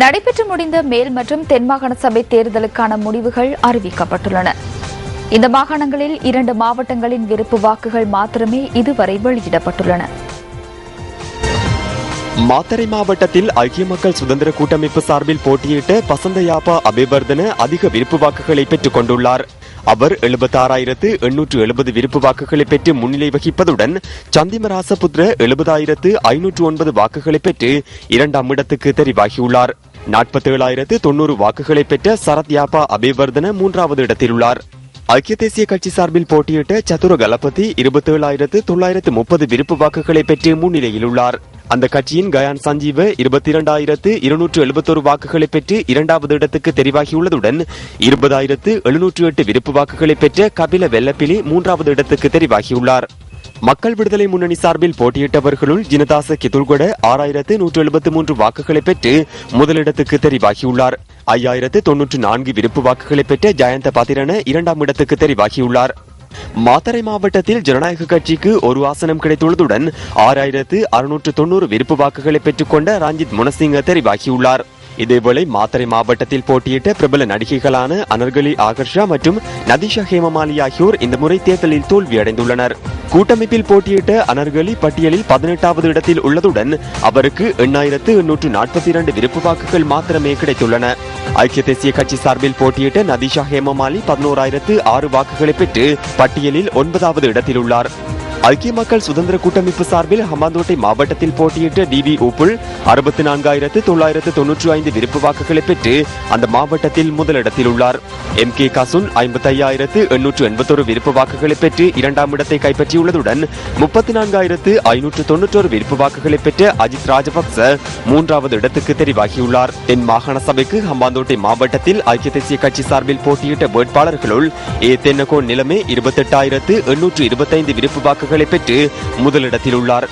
நடைபெற்று முடிந்த மேல் மற்றும் தென் மாகாண சபை தேர்தலுக்கான முடிவுகள் அறிவிக்கப்பட்டுள்ளன. இந்த மாகாணங்களில் இரண்டு மாவட்டங்களின் விருப்பு வாக்குகள் மாத்திரமே இதுவரை வெளியிடப்பட்டுள்ளன. மாத்தறை மாவட்டத்தில் ஐக்கிய மக்கள் சுதந்திர கூட்டமைப்பு சார்பில் போட்டியிட்ட பசந்தயாப்பா அபிவர்தன அதிக விருப்பு வாக்குகளை பெற்றுக் கொண்டுள்ளார். அவர் எழுபத்தாறாயிரத்து எண்ணூற்று எழுபது விருப்பு வாக்குகளை பெற்று முன்னிலை வகிப்பதுடன் சந்திமராசபுத்ர எழுபதாயிரத்து ஐநூற்று ஒன்பது வாக்குகளை பெற்று இரண்டாம் இடத்துக்கு தெரிவாகியுள்ளார். நாற்பத்தேழாயிரத்து தொன்னூறு வாக்குகளை பெற்ற சரத் யாப்பா அபிவர்தன மூன்றாவது இடத்தில் உள்ளார் ஐக்கிய தேசிய கட்சி சார்பில் போட்டியிட்ட சதுர கலபதி இருபத்தேழாயிரத்து தொள்ளாயிரத்து முப்பது விருப்பு வாக்குகளை பெற்று முன்னிலையில் உள்ளார் அந்த கட்சியின் கயான் சஞ்சீவ் இருபத்தி இரண்டாயிரத்து இருநூற்று எழுபத்தொரு வாக்குகளை பெற்று இரண்டாவது இடத்துக்கு தெரிவாகியுள்ளதுடன் இருபதாயிரத்து எழுநூற்று எட்டு விருப்பு வாக்குகளை பெற்ற கபில வெல்லப்பிலி மூன்றாவது இடத்துக்கு தெரிவாகியுள்ளார். மக்கள் விடுதலை முன்னணி சார்பில் போட்டியிட்டவர்களுள் ஜினதாச கிதுல்கொட ஆறாயிரத்து நூற்று எழுபத்து மூன்று வாக்குகளை பெற்று முதலிடத்துக்கு தெரிவாகியுள்ளார். ஐயாயிரத்து தொன்னூற்று நான்கு விருப்பு வாக்குகளை பெற்ற ஜயந்த பாத்திரன இரண்டாம் இடத்துக்கு தெரிவாகியுள்ளார். மாத்தரை மாவட்டத்தில் ஜனநாயக கட்சிக்கு ஒரு ஆசனம் கிடைத்துள்ளதுடன் ஆறாயிரத்து அறுநூற்று தொண்ணூறு விருப்பு வாக்குகளை பெற்றுக்கொண்ட ரஞ்சித் முனசிங்க தெரிவாகியுள்ளார். இதேவேளை மாத்தரை மாவட்டத்தில் போட்டியிட்ட பிரபல நடிகைகளான அனர்கலி ஆகர்ஷா மற்றும் நதிஷா ஹேமமாலி ஆகியோர் இந்த முறை தேர்தலில் தோல்வியடைந்துள்ளனர். கூட்டமைப்பில் போட்டியிட்ட அனர்கலி பட்டியலில் பதினெட்டாவது இடத்தில் உள்ளதுடன் அவருக்கு எண்ணாயிரத்து எண்ணூற்று நாற்பத்தி இரண்டு விருப்பு வாக்குகள் மாத்திரமே கிடைத்துள்ளன. ஐக்கிய தேசிய கட்சி சார்பில் போட்டியிட்ட நதிஷா ஹேமமாலி பதினோராயிரத்து ஆறு வாக்குகளை பெற்று பட்டியலில் ஒன்பதாவது இடத்தில் உள்ளார். ஐக்கிய மக்கள் சுதந்திர கூட்டமைப்பு சார்பில் ஹமாந்தோட்டை மாவட்டத்தில் போட்டியிட்ட டி வி உப்புள் அறுபத்தி நான்காயிரத்து தொள்ளாயிரத்து தொன்னூற்றி ஐந்து விருப்பு வாக்குகளை பெற்று அந்த மாவட்டத்தில் முதலிடத்தில் உள்ளார். எம் கே கசுன் ஐம்பத்தி ஐயாயிரத்து எண்ணூற்று எண்பத்தொரு விருப்பு வாக்குகளை பெற்று இரண்டாம் இடத்தை கைப்பற்றியுள்ளதுடன் முப்பத்தி நான்காயிரத்து ஐநூற்று தொன்னூற்றொரு விருப்பு வாக்குகளை பெற்ற அஜித் ராஜபக்ச மூன்றாவது இடத்துக்கு தெரிவாகியுள்ளார். தென் மாகாண சபைக்கு ஹம்பாந்தோட்டை மாவட்டத்தில் ஐக்கிய தேசிய கட்சி சார்பில் போட்டியிட்ட வேட்பாளர்களுள் ஏ தென்னகோ நிலைமை இருபத்தெட்டாயிரத்து எண்ணூற்று இருபத்தைந்து விருப்பு வாக்குகள் வாக்குகளை பெற்று முதலிடத்தில் உள்ளார்.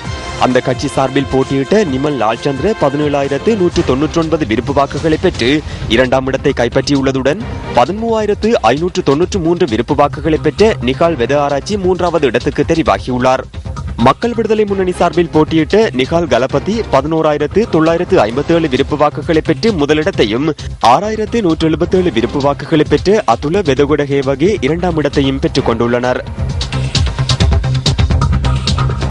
அந்த கட்சி சார்பில் போட்டியிட்ட நிமல் லால்சந்திர பதினேழாயிரத்து நூற்று தொன்னூற்றி ஒன்பது விருப்பு வாக்குகளை பெற்று இரண்டாம் இடத்தை கைப்பற்றியுள்ளதுடன் பதிமூவாயிரத்து ஐநூற்று தொன்னூற்று மூன்று விருப்பு வாக்குகளை பெற்ற நிகால் வெத ஆராய்ச்சி மூன்றாவது இடத்துக்கு தெரிவாகியுள்ளார். மக்கள் விடுதலை முன்னணி சார்பில் போட்டியிட்ட நிகால் கலபதி பதினோராயிரத்து தொள்ளாயிரத்து ஐம்பத்தி ஏழு விருப்பு வாக்குகளை பெற்று முதலிடத்தையும் ஆறாயிரத்து நூற்று எழுபத்தேழு விருப்பு வாக்குகளை பெற்று அதுல வெதகுட ஹேவகே இரண்டாம் இடத்தையும் பெற்றுக் கொண்டுள்ளனர்.